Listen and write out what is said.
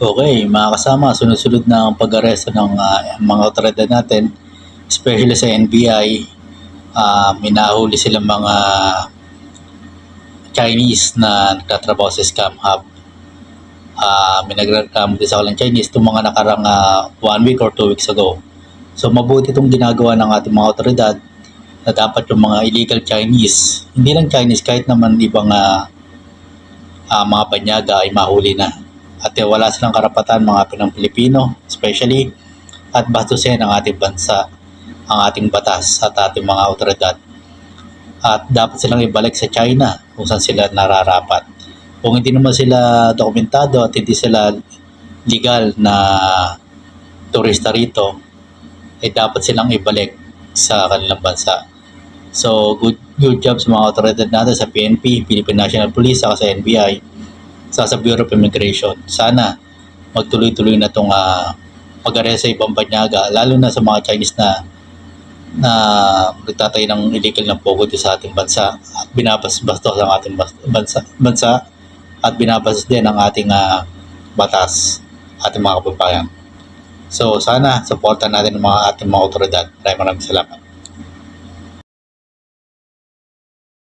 Okay, mga kasama, sunod-sunod na ang pag-aresto ng ah, mga otoridad natin, especially sa NBI. ah minahuli silang mga Chinese na nagtatrabaho sa scam hub. Ah, may nagreklamo din sa kanilang Chinese itong mga nakarang ah, one week or two weeks ago. So mabuti itong ginagawa ng ating mga otoridad na dapat yung mga illegal Chinese, hindi lang Chinese, kahit naman ibang ah, ah, mga banyaga ay mahuli na. At eh, wala silang karapatan mga Pinang Pilipino, especially at bastusin ang ating bansa, ang ating batas at ating mga otoridad. At dapat silang ibalik sa China kung saan sila nararapat. Kung hindi naman sila dokumentado at hindi sila legal na turista rito, eh dapat silang ibalik sa kanilang bansa. So, good good job sa mga otoridad natin sa PNP, Philippine National Police, saka sa NBI, sa sa Bureau of Immigration. Sana magtuloy-tuloy na itong uh, pag-arrest sa ibang banyaga, lalo na sa mga Chinese na na nagtatay ng illegal ng pogo sa ating bansa at binabasbastos ang ating bansa, bansa at binabastos din ang ating ah, batas, ating mga kababayan. So sana supportan natin ang mga ating mga otoridad. Maraming maraming salamat.